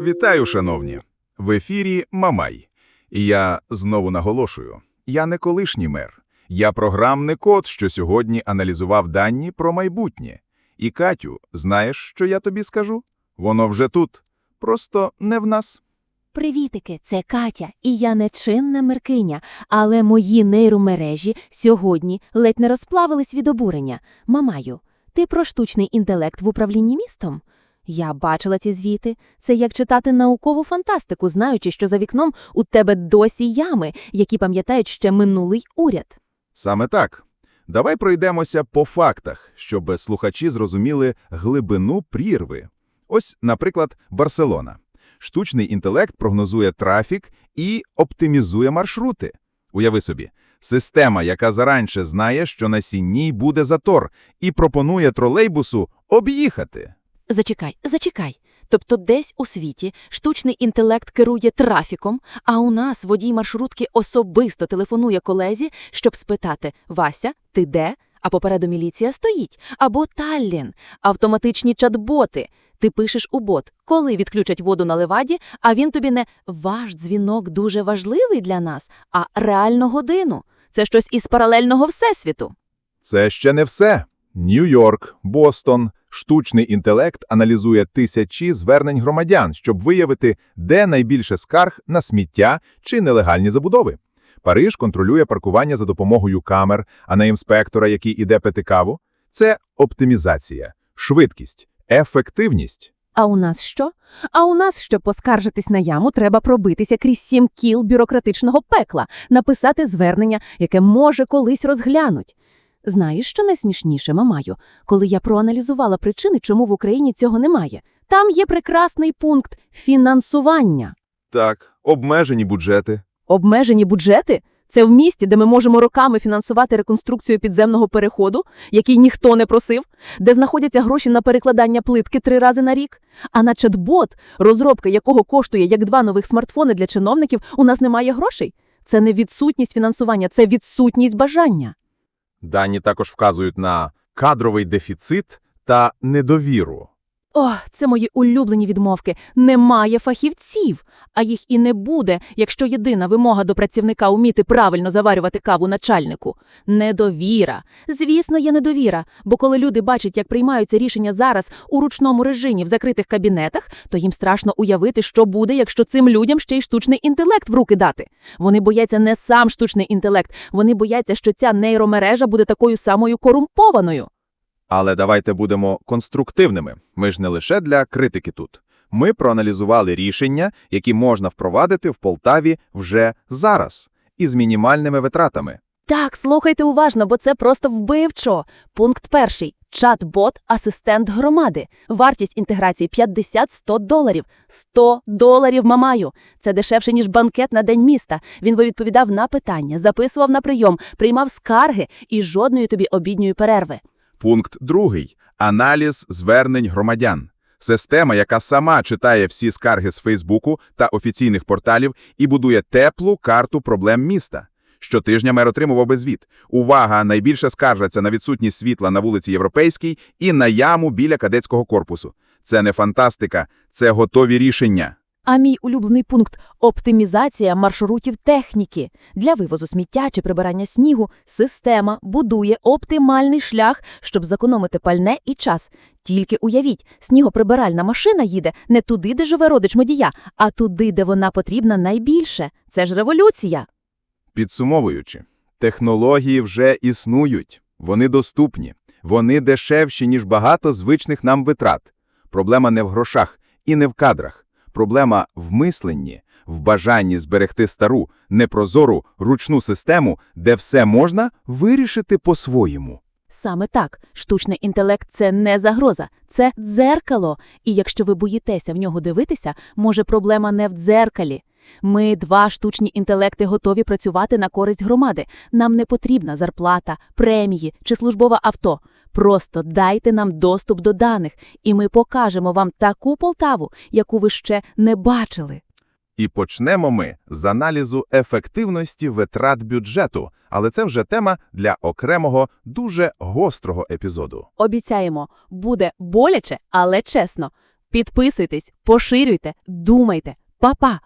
Вітаю, шановні! В ефірі Мамай. І я знову наголошую: я не колишній мер. Я програмний код, що сьогодні аналізував дані про майбутнє. І Катю, знаєш, що я тобі скажу? Воно вже тут, просто не в нас. Привітики, це Катя, і я не чинна меркиня, але мої нейромережі сьогодні ледь не розплавились від обурення. Мамаю, ти про штучний інтелект в управлінні містом? Я бачила ці звіти. Це як читати наукову фантастику, знаючи, що за вікном у тебе досі ями, які пам'ятають ще минулий уряд. Саме так. Давай пройдемося по фактах, щоб слухачі зрозуміли глибину прірви. Ось, наприклад, Барселона. Штучний інтелект прогнозує трафік і оптимізує маршрути. Уяви собі, система, яка заранше знає, що на сінній буде затор, і пропонує тролейбусу об'їхати. Зачекай, зачекай. Тобто десь у світі штучний інтелект керує трафіком, а у нас водій маршрутки особисто телефонує колезі, щоб спитати «Вася, ти де?» А попереду міліція стоїть. Або Таллін, автоматичні чат-боти. Ти пишеш у бот, коли відключать воду на леваді, а він тобі не «Ваш дзвінок дуже важливий для нас», а реально годину. Це щось із паралельного всесвіту. Це ще не все. Нью-Йорк, Бостон, штучний інтелект аналізує тисячі звернень громадян, щоб виявити, де найбільше скарг на сміття чи нелегальні забудови. Париж контролює паркування за допомогою камер, а на інспектора, який іде пити каву, це оптимізація, швидкість, ефективність. А у нас що? А у нас, щоб поскаржитись на яму, треба пробитися крізь сім кіл бюрократичного пекла, написати звернення, яке може колись розглянуть. Знаєш, що найсмішніше, мамаю, коли я проаналізувала причини, чому в Україні цього немає. Там є прекрасний пункт фінансування. Так, обмежені бюджети. Обмежені бюджети? Це в місті, де ми можемо роками фінансувати реконструкцію підземного переходу, який ніхто не просив, де знаходяться гроші на перекладання плитки три рази на рік. А на чат-бот, розробка якого коштує як два нових смартфони для чиновників, у нас немає грошей. Це не відсутність фінансування, це відсутність бажання. Дані також вказують на кадровий дефіцит та недовіру. О, це мої улюблені відмовки. Немає фахівців, а їх і не буде, якщо єдина вимога до працівника уміти правильно заварювати каву начальнику. Недовіра. Звісно, є недовіра, бо коли люди бачать, як приймаються рішення зараз у ручному режимі в закритих кабінетах, то їм страшно уявити, що буде, якщо цим людям ще й штучний інтелект в руки дати. Вони бояться не сам штучний інтелект, вони бояться, що ця нейромережа буде такою самою корумпованою. Але давайте будемо конструктивними. Ми ж не лише для критики тут. Ми проаналізували рішення, які можна впровадити в Полтаві вже зараз, із мінімальними витратами. Так, слухайте уважно, бо це просто вбивчо. Пункт перший. Чат-бот – асистент громади. Вартість інтеграції 50-100 доларів. 100 доларів, мамаю. Це дешевше, ніж банкет на День міста. Він би відповідав на питання, записував на прийом, приймав скарги і жодної тобі обідньої перерви. Пункт другий. Аналіз звернень громадян. Система, яка сама читає всі скарги з Фейсбуку та офіційних порталів і будує теплу карту проблем міста. Щотижня мер отримував би звіт. Увага! Найбільше скаржаться на відсутність світла на вулиці Європейській і на яму біля кадетського корпусу. Це не фантастика, це готові рішення. А мій улюблений пункт – оптимізація маршрутів техніки. Для вивозу сміття чи прибирання снігу система будує оптимальний шлях, щоб зекономити пальне і час. Тільки уявіть, снігоприбиральна машина їде не туди, де живе родич водія, а туди, де вона потрібна найбільше. Це ж революція. Підсумовуючи, технології вже існують, вони доступні, вони дешевші, ніж багато звичних нам витрат. Проблема не в грошах і не в кадрах. Проблема в мисленні, в бажанні зберегти стару, непрозору, ручну систему, де все можна вирішити по-своєму. Саме так, штучний інтелект – це не загроза, це дзеркало. І якщо ви боїтеся в нього дивитися, може проблема не в дзеркалі. Ми, два штучні інтелекти, готові працювати на користь громади. Нам не потрібна зарплата, премії чи службове авто. Просто дайте нам доступ до даних, і ми покажемо вам таку Полтаву, яку ви ще не бачили. І почнемо ми з аналізу ефективності витрат бюджету, але це вже тема для окремого дуже гострого епізоду. Обіцяємо, буде боляче, але чесно. Підписуйтесь, поширюйте, думайте. Па-па!